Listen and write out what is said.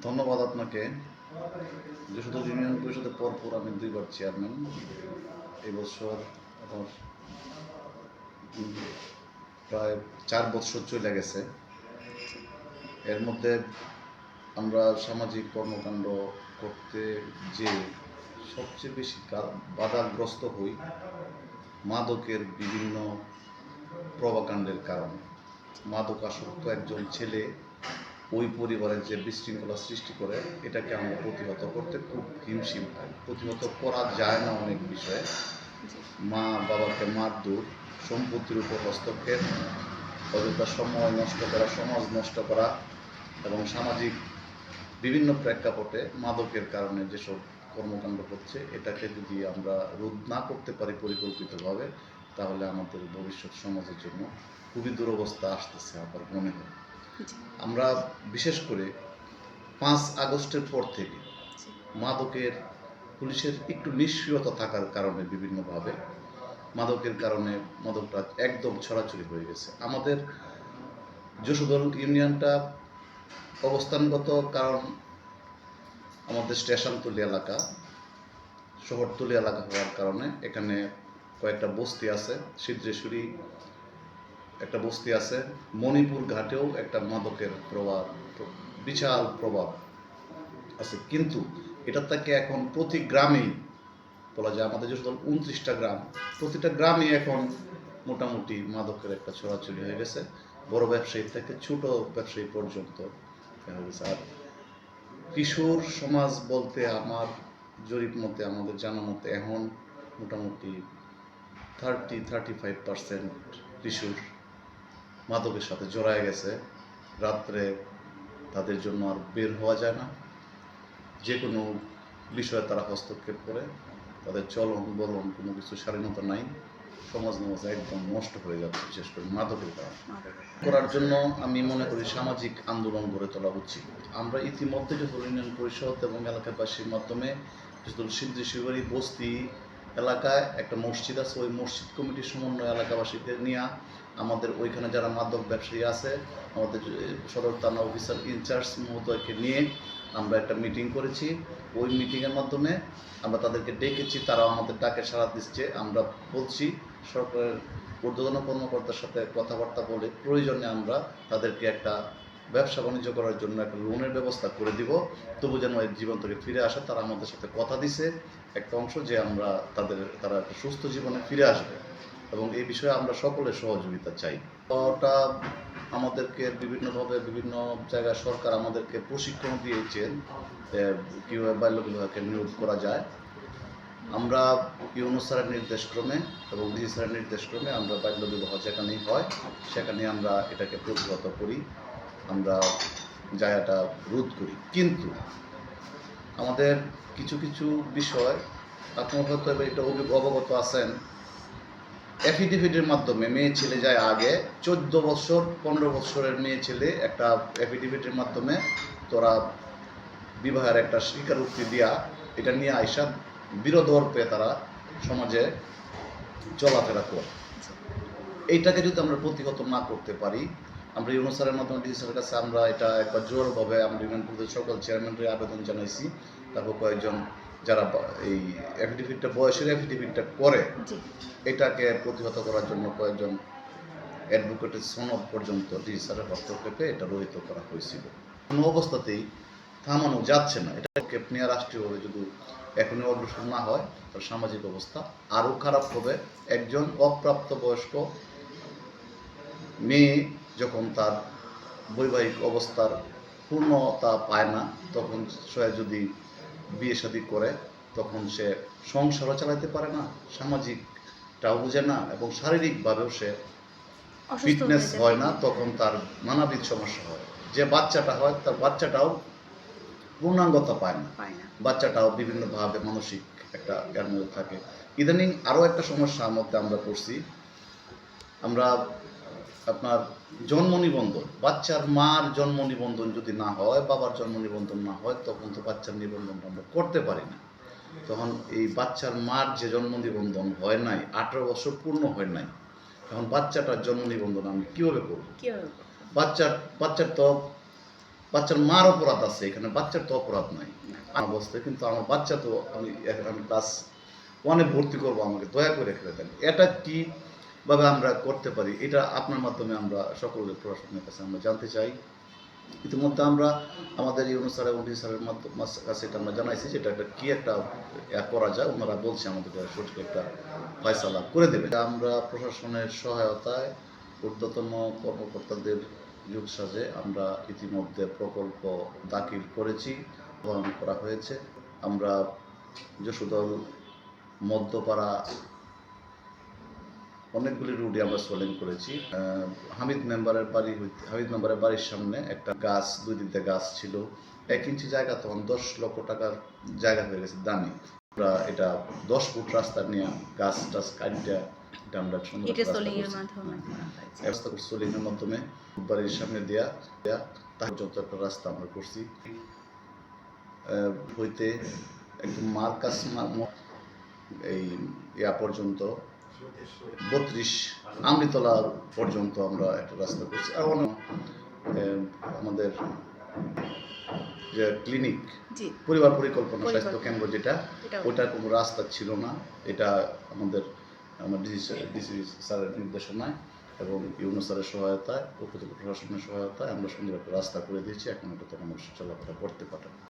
ধন্যবাদ আপনাকে। যশোদল ইউনিয়ন পরিষদের পরপর আমি দুইবার চেয়ারম্যান এবছর আমার প্রায় চার বছর চলে গেছে। এর মধ্যে আমরা সামাজিক কর্মকাণ্ড করতে যে সবচেয়ে বেশি বাধাগ্রস্ত হই মাদকের বিভিন্ন প্রবাকাণ্ডের কারণে। মাদক আসক্ত একজন ছেলে ওই পরিবারের যে বিশৃঙ্খলা সৃষ্টি করে এটাকে আমরা প্রতিহত করতে খুব হিমশিম খাই। প্রতিহত করা যায় না অনেক বিষয়ে। মা বাবাকে মারধর, সম্পত্তির উপর হস্তক্ষেপ, অযথা সময় নষ্ট করা, সমাজ নষ্ট করা এবং সামাজিক বিভিন্ন প্রেক্ষাপটে মাদকের কারণে যেসব কর্মকাণ্ড হচ্ছে এটাকে যদি আমরা রোধ না করতে পারি পরিকল্পিতভাবে, তাহলে আমাদের ভবিষ্যৎ সমাজের জন্য খুবই দুরবস্থা আসতেছে আমার মনে হয়। আমরা বিশেষ করে পাঁচ আগস্টের পর থেকে মাদকের পুলিশের একটু নিষ্ক্রিয়তা থাকার কারণে বিভিন্নভাবে মাদকের কারণে মাদকটা একদম ছড়াছড়ি হয়ে গেছে। আমাদের যশোদল ইউনিয়নটা অবস্থানগত কারণ আমাদের স্টেশনতলি এলাকা শহরতলি এলাকা হওয়ার কারণে এখানে কয়েকটা বস্তি আছে সিদ্ধেশ্বরী একটা বস্তি আছে, মণিপুর ঘাটেও একটা মাদকের প্রভাব, বিশাল প্রভাব আছে। কিন্তু এটা থেকে এখন প্রতি গ্রামেই বলা যায় আমাদের যে উনত্রিশটা গ্রাম, প্রতিটা গ্রামে এখন মোটামুটি মাদকের একটা ছড়াছড়ি হয়ে গেছে। বড় ব্যবসায়ী থেকে ছোট ব্যবসায়ী পর্যন্ত আর কিশোর সমাজ বলতে আমার জরিপ মতে, আমাদের জানা মতে, এখন মোটামুটি থার্টি থার্টি ফাইভ পার্সেন্ট কিশোর মাদকের সাথে জড়ায় গেছে। রাত্রে তাদের জন্য আর বের হওয়া যায় না। যে কোনো বিষয়ে তারা হস্তক্ষেপ করে। তাদের চলন, বলন কোনো কিছু স্বাধীনতা নাই। সমাজ নমাজ একদম নষ্ট হয়ে যাচ্ছে, বিশেষ করে মাদকের কারণে। করার জন্য আমি মনে করি সামাজিক আন্দোলন গড়ে তোলা উচিত। আমরা ইতিমধ্যে যে ইউনিয়ন পরিষদ এবং এলাকাবাসীর মাধ্যমে যেহেতু সিদ্ধি শিবাড়ি বস্তি এলাকায় একটা মসজিদ আছে। ওই মসজিদ কমিটির সমন্বয় এলাকাবাসীদের নিয়ে আমাদের ওইখানে যারা মাদক ব্যবসায়ী আছে, আমাদের সদর থানা অফিসার ইনচার্জ মহোদয়কে নিয়ে আমরা একটা মিটিং করেছি। ওই মিটিংয়ের মাধ্যমে আমরা তাদেরকে ডেকেছি, তারাও আমাদের ডাকে সাড়া দিচ্ছে। আমরা বলছি, সরকারের ঊর্ধ্বতন কর্মকর্তার সাথে কথাবার্তা বলে প্রয়োজনে আমরা তাদেরকে একটা ব্যবসা বাণিজ্য করার জন্য একটা লোনের ব্যবস্থা করে দিব। তবু যেন এই জীবন থেকে ফিরে আসে, তারা আমাদের সাথে কথা দিছে। একটা অংশ যে আমরা তাদের, তারা একটা সুস্থ জীবনে ফিরে আসবে। এবং এই বিষয়ে আমরা সকলের সহযোগিতা চাই। ওটা আমাদেরকে বিভিন্নভাবে বিভিন্ন জায়গায় সরকার আমাদেরকে প্রশিক্ষণ দিয়েছেন কীভাবে বাল্য বিবাহকে নিরোধ করা যায়। আমরা ইউনুস স্যারের নির্দেশক্রমে এবং ডিজি স্যারের নির্দেশক্রমে আমরা বাল্য বিবাহ যেখানেই হয় সেখানে আমরা এটাকে প্রতিহত করি, আমরা জায়গাটা রোধ করি। কিন্তু আমাদের কিছু কিছু বিষয় আপনার হয়তো এটা অবগত আছেন অ্যাফিডেভিটের মাধ্যমে মেয়ে ছেলে যায় আগে, চোদ্দ বছর, পনেরো বছরের মেয়ে ছেলে একটা অ্যাফিডেভিটের মাধ্যমে তোরা বিবাহের একটা স্বীকারোক্তি দিয়া এটা নিয়ে আইসা বিরোধর্পে তারা সমাজে চলাফেরা করে। এইটাকে যদি আমরা প্রতিহত না করতে পারি, আমরা ইউনো মাধ্যমে ডিসি কাছে আমরা এটা একবার জোরভাবে আমরা ইউনিয়ন পরিষদের সকল চেয়ারম্যানদের আবেদন জানাইছি, তারপর কয়েকজন যারা এই অ্যাফিডেভিটটা বয়সের অ্যাফিডেভিটটা করে এটাকে প্রতিহত করার জন্য কয়েকজন অ্যাডভোকেটের সনদ পর্যন্ত ডিসি স্যারের হস্তক্ষেপে এটা রহিত করা হয়েছিল। কোনো অবস্থাতেই থামানো যাচ্ছে না। এটা কেপ নিয়ে রাষ্ট্রীয়ভাবে যদি এখনই অগ্রসর না হয় তার সামাজিক অবস্থা আরও খারাপ হবে। একজন অপ্রাপ্ত বয়স্ক মেয়ে যখন তার বৈবাহিক অবস্থার পূর্ণতা পায় না তখন সে যদি বিয়ে শাদী করে তখন সে সংসারও চালাতে পারে না সামাজিকটাও বুঝে না এবং শারীরিকভাবেও সে ফিটনেস হয় না তখন তার নানাবিধ সমস্যা হয়। যে বাচ্চাটা হয় তার বাচ্চাটাও পূর্ণাঙ্গতা পায় না। বাচ্চাটাও বিভিন্নভাবে মানসিক একটা জ্ঞান মধ্যে থাকে। ইদানিং আরও একটা সমস্যার মধ্যে আমরা পড়ছি। আমরা আপনার জন্ম নিবন্ধন বাচ্চার মার জন্ম নিবন্ধন যদি না হয় বাবার জন্ম নিবন্ধন না হয় তখন তো বাচ্চার নিবন্ধনটা আমরা করতে পারি না। তখন এই বাচ্চার মার যে জন্ম নিবন্ধন হয় নাই আঠারো বছর পূর্ণ হয় নাই তখন বাচ্চাটার জন্ম নিবন্ধন আমি কীভাবে করব? বাচ্চার বাচ্চার তো বাচ্চার মার অপরাধ আছে এখানে বাচ্চার তো অপরাধ নাই। অবস্থায় কিন্তু আমার বাচ্চা তো আমি এখন আমি ক্লাস ওয়ানে ভর্তি করব আমাকে দয়া করে রেখে দেন। এটা কি ভাবে আমরা করতে পারি, এটা আপনার মাধ্যমে আমরা সকলের প্রশাসনের কাছে আমরা জানতে চাই। ইতিমধ্যে আমরা আমাদের ইউনু স্যার এবং স্যারের কাছে এটা আমরা জানাইছি যে এটা একটা কী একটা করা যায়, ওনারা বলছে আমাদেরকে সঠিক একটা ফয়সালা করে দেবে। আমরা প্রশাসনের সহায়তায় ঊর্ধ্বতন কর্মকর্তাদের যুগ সাজে আমরা ইতিমধ্যে প্রকল্প দাখিল করেছি গ্রহণ করা হয়েছে। আমরা যশোদল, মধ্যপাড়া অনেকগুলি রুটে আমরা সোলিং করেছি। হামিদ মেম্বারের বাড়ি হামিদ মেম্বারের বাড়ির সামনে একটা গাছ দুই তিনটে গাছ ছিল। এক ইঞ্চি জায়গা তখন দশ লক্ষ টাকার জায়গা হয়ে গেছে দামি। আমরা এটা দশ ফুট রাস্তা নিয়ে গাছ টাছ কাটটা এটা আমরা সুন্দর। মাধ্যমে। ব্যবস্থা করছি সোলিংয়ের মাধ্যমে। বাড়ির সামনে দেয়া দেয়া তার যত একটা রাস্তা আমরা করছি। হইতে একদম মার্কাস এই ইয়া পর্যন্ত বত্রিশ আমরিতলা পর্যন্ত আমরা একটা রাস্তা করছি। আহ, আমাদের যে ক্লিনিক পরিবার পরিকল্পনা স্বাস্থ্য কেন্দ্র যেটা ওটার কোনো রাস্তা ছিল না। এটা আমাদের আমার ডিসি ডিসি স্যারের নির্দেশনায় এবং ইউনো স্যারের সহায়তায় উপজেলা প্রশাসনের সহায়তায় আমরা সুন্দর একটা রাস্তা করে দিয়েছি। এখন এটা তো মানুষ চলাফেরা করতে পারে